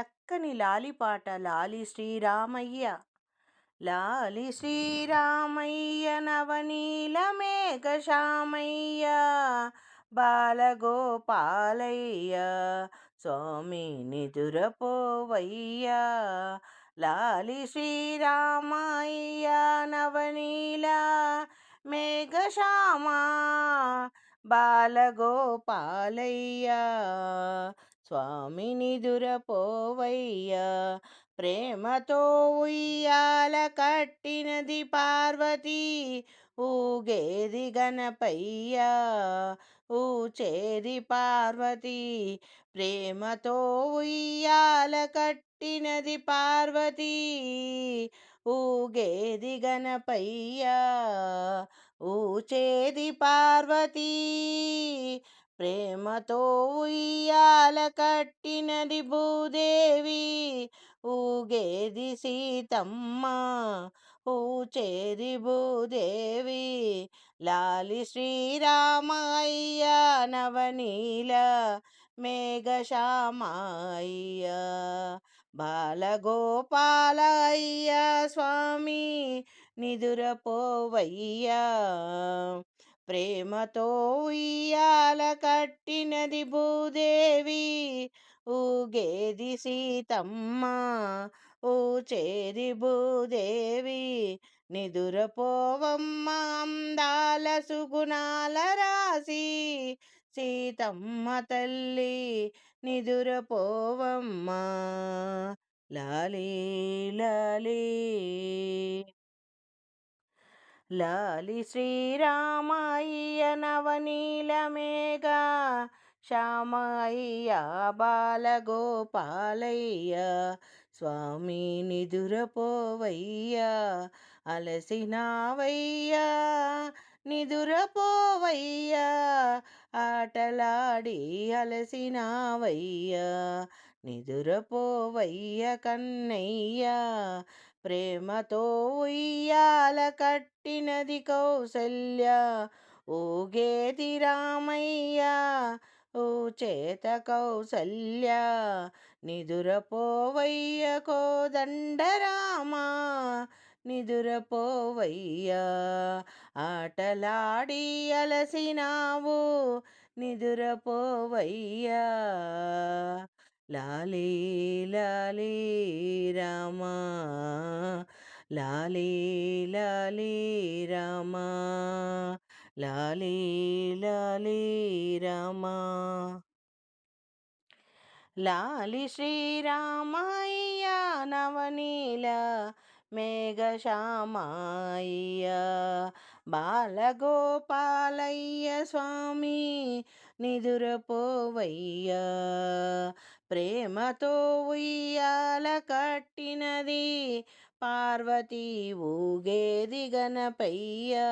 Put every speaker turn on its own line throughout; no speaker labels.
చక్కని లాలిపాట లాలి శ్రీరామయ్య. లాలి శ్రీరామయ్య నవనీల మేఘశామయ్య బాలగోపాలయ్య స్వామి నిదురపోవయ్య. లాలి శ్రీరామయ్య నవనీల మేఘశామా బాలగోపాలయ్య స్వామిని దురపోవయ్యా ప్రేమతో ఉయ్యాల కట్టినది పార్వతి ఊగేది గణపయ్యా ఊచేది పార్వతి. ప్రేమతో ఉయ్యాల కట్టినది పార్వతి ఊగేది గణపయ్యా ఊచేది పార్వతీ. ప్రేమతో ఉయ్యాల కట్టినది భూదేవి. ఊగేది సీతమ్మ ఊచేది భూదేవి. లాలి శ్రీరామయ్య నవనీల మేఘశామయ్య బాలగోపాలయ్య స్వామి నిదురపోవయ్యా. ప్రేమతో ఉయ్యాల కట్టినది భూదేవి. ఊగేది సీతమ్మ ఊచేది భూదేవి. నిదురపోవమ్మ అందాల సుగుణాల రాసి సీతమ్మ తల్లి నిదురపోవమ్మ లాలీ లాలీ. లాలి శ్రీరామయ్య నవనీలమేగా శ్యామయ్య బాలగోపాలయ్య స్వామి నిదురపోవయ్యా అలసినావయ్యా నిదురపోవయ్యా ఆటలాడి అలసినావయ్యా నిదురపోవయ్య కన్నయ్యా ప్రేమతో ఉయ్యాల కట్టినది కౌసల్య. ఊగేది రామయ్య ఓ చేత కౌసల్య. నిదురపోవయ్య కోదండరామా నిదురపోవయ్యా. ఆటలాడి అలసినావు నిదురపోవయ్యా. లాలీ లాలీ రామా. లాలే లాలే రామా లాలే లాలే రామా. లాలి శ్రీరామయ్య నవనీల మేఘశ్యామయ్య బాలగోపాలయ్య స్వామి నిదురపోవయ్యా ప్రేమతో ఉయ్యాల కట్టినది పార్వతీ ఊగేది గణపయ్యా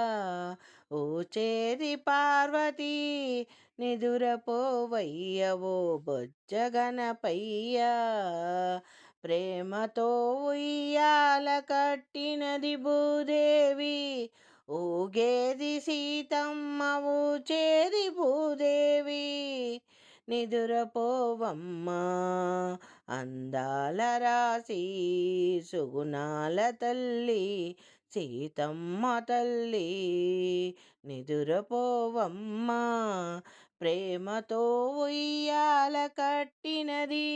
పార్వతీ పార్వతి ఓ బొజ్జ గణపయ్యా. ప్రేమతో ఉయ్యాల కట్టినది భూదేవి ఊగేది సీతమ్మ ఊచేది భూదేవి. నిదురపోవమ్మా అందాల రాసి సుగుణాల తల్లి సీతమ్మ తల్లి నిదురపోవమ్మా ప్రేమతో ఉయ్యాల కట్టినది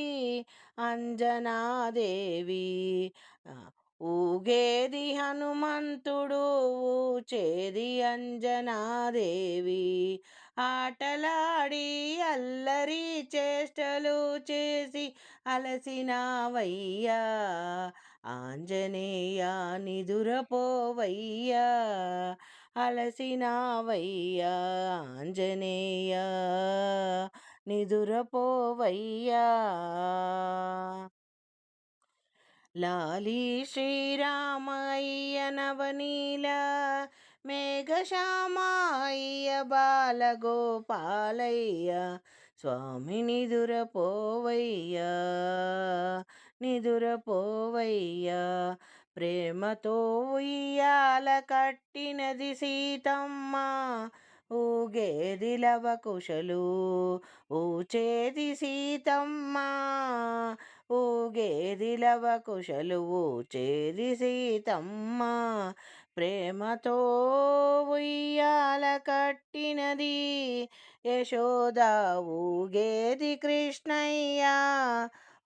అంజనాదేవి. ఊగేది హనుమంతుడు ఊచేది అంజనాదేవి. ఆటలాడి అల్లరి చేష్టలు చేసి అలసినావయ్యా ఆంజనేయ నిదురపోవయ్యా అలసినావయ్యా ఆంజనేయ నిదురపోవయ్యా. లాలి శ్రీరామయ్య నవనీల మేఘశ్యామయ్య బాలగోపాలయ్య స్వామి నిదురపోవయ్యా నిదురపోవయ్యా. ప్రేమతో ఉయ్యాల కట్టినది సీతమ్మ ఊగేది లవకుశలు ఊచేది సీతమ్మ ఊగేదిలవ ఊగేది లవకుశలువు చేది సీతమ్మ. ప్రేమతో ఉయ్యాల కట్టినది. యశోద ఊగేది కృష్ణయ్య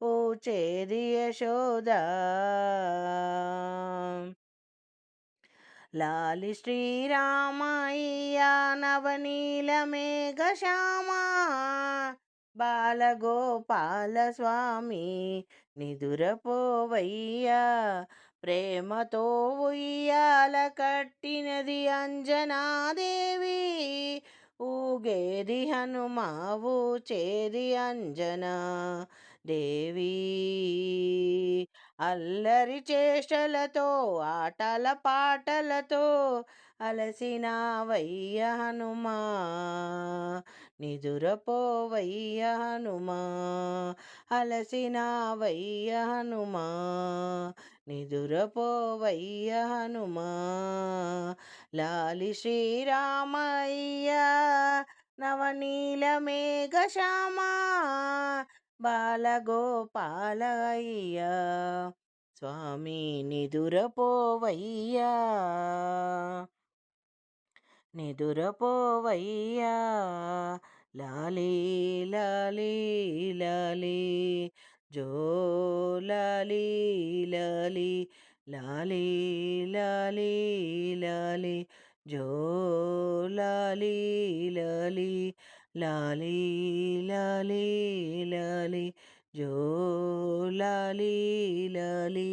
ఊచేది యశోద. లాలి శ్రీరామయ్య నవనీల మేఘశ్యామ బాలగోపాల స్వామి నిదురపోవయ్యా ప్రేమతో ఉయ్యాల కట్టినది అంజనాదేవి. ఊగేది హనుమావు చేది అంజనా దేవి. అల్లరి చేష్టలతో ఆటల పాటలతో అలసినావయ్య హనుమా నిదురపోవయ్య హనుమా అలసినావయ్య హనుమా నిదురపోవయ్య హనుమా. లాలి శ్రీరామయ్య నవనీల మేఘశ్యామ బాలగోపాలయ్య. స్వామి నిదురపోవయ్యా. నిదురపోవయ్యా. లాలి లాలి లాలి జో లాలి లాలి లాలి లాలి లాలి జో లాలి లాలి లాలి లాలి లాలి జో లాలి లాలి